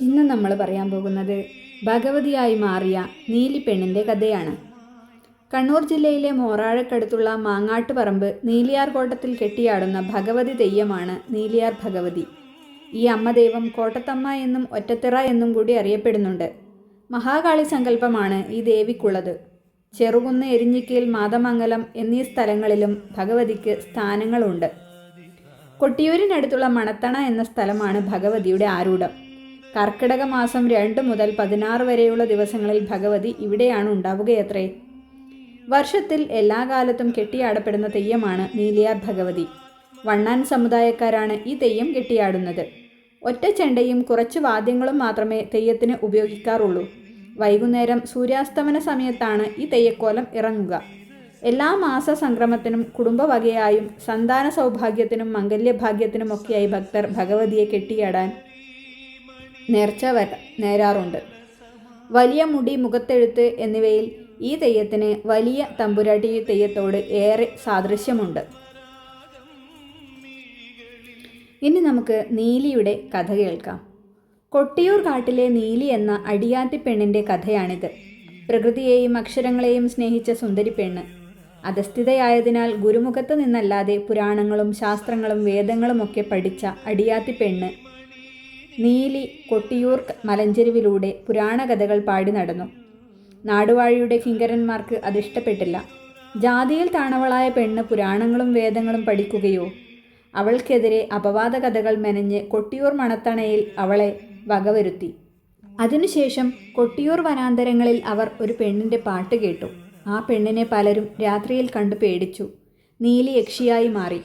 ഇന്ന് നമ്മൾ പറയാൻ പോകുന്നത് ഭഗവതിയായി മാറിയ നീലിപ്പെണ്ണിന്റെ കഥയാണ്. കണ്ണൂർ ജില്ലയിലെ മോറാഴക്കടുത്തുള്ള മാങ്ങാട്ടുപറമ്പ് നീലിയാർ കോട്ടത്തിൽ കെട്ടിയാടുന്ന ഭഗവതി തെയ്യമാണ് നീലിയാർ ഭഗവതി. ഈ അമ്മദൈവം കോട്ടത്തമ്മ എന്നും ഒറ്റത്തിറ എന്നും കൂടി അറിയപ്പെടുന്നുണ്ട്. മഹാകാളി സങ്കല്പമാണ് ഈ ദേവിക്കുള്ളത്. ചെറുകുന്ന് എരിഞ്ഞിക്കയിൽ മാതമംഗലം എന്നീ സ്ഥലങ്ങളിലും ഭഗവതിക്ക് സ്ഥാനങ്ങളുണ്ട്. കൊട്ടിയൂരിനടുത്തുള്ള മണത്തണ എന്ന സ്ഥലമാണ് ഭഗവതിയുടെ ആരൂഢം. കർക്കിടക മാസം രണ്ട് മുതൽ പതിനാറ് വരെയുള്ള ദിവസങ്ങളിൽ ഭഗവതി ഇവിടെയാണ് ഉണ്ടാവുകയത്രേ. വർഷത്തിൽ എല്ലാ കാലത്തും കെട്ടിയാടപ്പെടുന്ന തെയ്യമാണ് നീലിയാർ ഭഗവതി. വണ്ണാൻ സമുദായക്കാരാണ് ഈ തെയ്യം കെട്ടിയാടുന്നത്. ഒറ്റ ചെണ്ടയും കുറച്ച് വാദ്യങ്ങളും മാത്രമേ തെയ്യത്തിന് ഉപയോഗിക്കാറുള്ളൂ. വൈകുന്നേരം സൂര്യാസ്തമന സമയത്താണ് ഈ തെയ്യക്കോലം ഇറങ്ങുക. എല്ലാ മാസ സംക്രമത്തിനും കുടുംബവകയായും സന്താന സൗഭാഗ്യത്തിനും മംഗല്യഭാഗ്യത്തിനുമൊക്കെയായി ഭക്തർ ഭഗവതിയെ കെട്ടിയാടാൻ നേർച്ച വര നേരാറുണ്ട്. വലിയ മുടി മുഖത്തെഴുത്ത് എന്നിവയിൽ ഈ തെയ്യത്തിന് വലിയ തമ്പുരാട്ടി തെയ്യത്തോട് ഏറെ സാദൃശ്യമുണ്ട്. ഇനി നമുക്ക് നീലിയുടെ കഥ കേൾക്കാം. കൊട്ടിയൂർ കാട്ടിലെ നീലി എന്ന അടിയാത്തി പെണ്ണിന്റെ കഥയാണിത്. പ്രകൃതിയെയും അക്ഷരങ്ങളെയും സ്നേഹിച്ച സുന്ദരി പെണ്ണ്. അധസ്ഥിതയായതിനാൽ ഗുരുമുഖത്ത് നിന്നല്ലാതെ പുരാണങ്ങളും ശാസ്ത്രങ്ങളും വേദങ്ങളും ഒക്കെ പഠിച്ച അടിയാത്തി പെണ്ണ് നീലി കൊട്ടിയൂർ മലഞ്ചെരുവിലൂടെ പുരാണകഥകൾ പാടി നടന്നു. നാടുവാഴിയുടെ കിങ്കരന്മാർക്ക് അതിഷ്ടപ്പെട്ടില്ല ജാതിയിൽ താണവളായ പെണ്ണ് പുരാണങ്ങളും വേദങ്ങളും പഠിക്കുകയോ അവൾക്കെതിരെ അപവാദ കഥകൾ മെനഞ്ഞ് കൊട്ടിയൂർ മണത്തണയിൽ അവളെ വകവരുത്തി. അതിനുശേഷം കൊട്ടിയൂർ വനാന്തരങ്ങളിൽ അവർ ഒരു പെണ്ണിന്റെ പാട്ട് കേട്ടു. ആ പെണ്ണിനെ പലരും രാത്രിയിൽ കണ്ടു പേടിച്ചു. നീലി യക്ഷിയായി മാറി.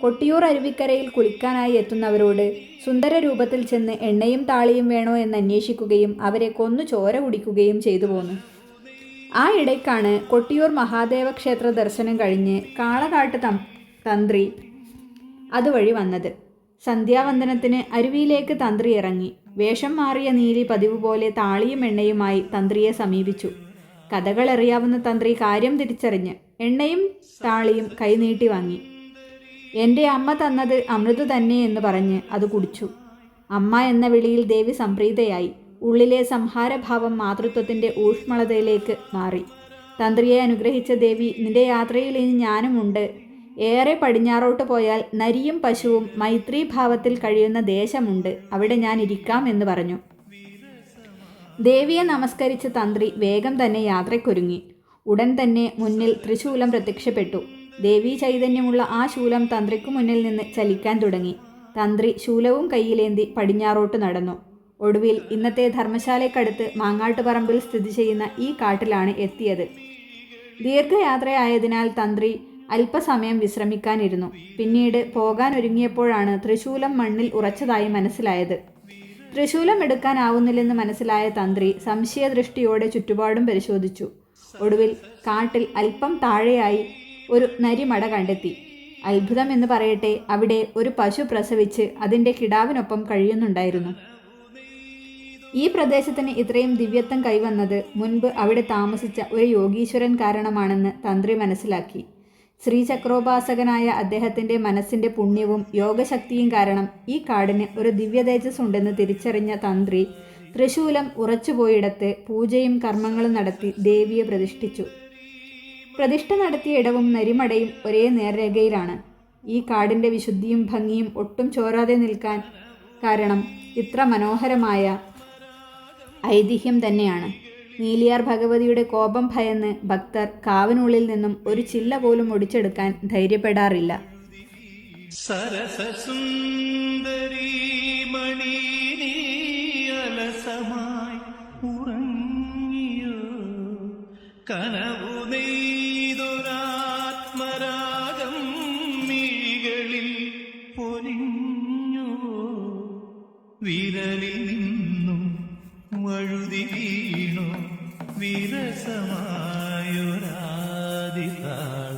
കൊട്ടിയൂർ അരുവിക്കരയിൽ കുളിക്കാനായി എത്തുന്നവരോട് സുന്ദര രൂപത്തിൽ ചെന്ന് എണ്ണയും താളിയും വേണോ എന്ന് അന്വേഷിക്കുകയും അവരെ കൊന്നു ചോര കുടിക്കുകയും ചെയ്തു പോന്നു. ആ ഇടയ്ക്കാണ് കൊട്ടിയൂർ മഹാദേവ ക്ഷേത്ര ദർശനം കഴിഞ്ഞ് കാളകാട്ട് തന്ത്രി അതുവഴി വന്നത്. സന്ധ്യാവന്ദനത്തിന് അരുവിയിലേക്ക് തന്ത്രി ഇറങ്ങി. വേഷം മാറിയ നീലി പതിവ് പോലെ താളിയും എണ്ണയുമായി തന്ത്രിയെ സമീപിച്ചു. കഥകളറിയാവുന്ന തന്ത്രി കാര്യം തിരിച്ചറിഞ്ഞ് എണ്ണയും താളിയും കൈനീട്ടി വാങ്ങി. എന്റെ അമ്മ തന്നത് അമൃത് തന്നെ എന്ന് പറഞ്ഞ് അത് കുടിച്ചു. അമ്മ എന്ന വിളിയിൽ ദേവി സംപ്രീതയായി. ഉള്ളിലെ സംഹാരഭാവം മാതൃത്വത്തിന്റെ ഊഷ്മളതയിലേക്ക് മാറി. തന്ത്രിയെ അനുഗ്രഹിച്ച ദേവി നിന്റെ യാത്രയിൽ ഇനി ഞാനുമുണ്ട് ഏറെ പടിഞ്ഞാറോട്ട് പോയാൽ നരിയും പശുവും മൈത്രി ഭാവത്തിൽ കഴിയുന്ന ദേശമുണ്ട്. അവിടെ ഞാൻ ഇരിക്കാം എന്ന് പറഞ്ഞു. ദേവിയെ നമസ്കരിച്ച തന്ത്രി വേഗം തന്നെ യാത്രയ്ക്കൊരുങ്ങി. ഉടൻ തന്നെ മുന്നിൽ ത്രിശൂലം പ്രത്യക്ഷപ്പെട്ടു. ദേവീ ചൈതന്യമുള്ള ആ ശൂലം തന്ത്രിക്കു മുന്നിൽ നിന്ന് ചലിക്കാൻ തുടങ്ങി. തന്ത്രി ശൂലവും കയ്യിലേന്തി പടിഞ്ഞാറോട്ട് നടന്നു. ഒടുവിൽ ഇന്നത്തെ ധർമ്മശാലയ്ക്കടുത്ത് മാങ്ങാട്ടുപറമ്പിൽ സ്ഥിതി ചെയ്യുന്ന ഈ കാട്ടിലാണ് എത്തിയത്. ദീർഘയാത്രയായതിനാൽ തന്ത്രി അല്പസമയം വിശ്രമിക്കാനിരുന്നു. പിന്നീട് പോകാൻ ഒരുങ്ങിയപ്പോഴാണ് തൃശൂലം മണ്ണിൽ ഉറച്ചതായി മനസ്സിലായത്. തൃശൂലം എടുക്കാനാവുന്നില്ലെന്ന് മനസ്സിലായ തന്ത്രി സംശയദൃഷ്ടിയോടെ ചുറ്റുപാടും പരിശോധിച്ചു. ഒടുവിൽ കാട്ടിൽ അല്പം താഴെയായി ഒരു നരിമട കണ്ടെത്തി. അത്ഭുതം എന്ന് പറയട്ടെ അവിടെ ഒരു പശു പ്രസവിച്ച് അതിന്റെ കിടാവിനൊപ്പം കഴിയുന്നുണ്ടായിരുന്നു. ഈ പ്രദേശത്തിന് ഇത്രയും ദിവ്യത്വം കൈവന്നത് മുൻപ് അവിടെ താമസിച്ച ഒരു യോഗീശ്വരൻ കാരണമാണെന്ന് തന്ത്രി മനസ്സിലാക്കി. ശ്രീചക്രോപാസകനായ അദ്ദേഹത്തിന്റെ മനസ്സിന്റെ പുണ്യവും യോഗശക്തിയും കാരണം ഈ കാടിന് ഒരു ദിവ്യതേജസ് ഉണ്ടെന്ന് തിരിച്ചറിഞ്ഞ തന്ത്രി തൃശൂലം ഉറച്ചുപോയിടത്ത് പൂജയും കർമ്മങ്ങളും നടത്തി ദേവിയെ പ്രതിഷ്ഠിച്ചു. പ്രതിഷ്ഠ നടത്തിയ ഇടവും നരിമടയും ഒരേ നേർരേഖയിലാണ്. ഈ കാടിന്റെ വിശുദ്ധിയും ഭംഗിയും ഒട്ടും ചോരാതെ നിൽക്കാൻ കാരണം ഇത്ര മനോഹരമായ ഐതിഹ്യം തന്നെയാണ്. നീലിയാർ ഭഗവതിയുടെ കോപം ഭയന്ന് ഭക്തർ കാവിനുള്ളിൽ നിന്നും ഒരു ചില്ല പോലും ഒടിച്ചെടുക്കാൻ ധൈര്യപ്പെടാറില്ല. സരസസുന്ദരീ മണി അലസമായി നെയ്തൊരാത്മരാഗം മീകളിൽ പൊലിഞ്ഞു വിരലിൽ നിന്നും വഴുതി വീണു? വിരസമായൊരാദിതാളം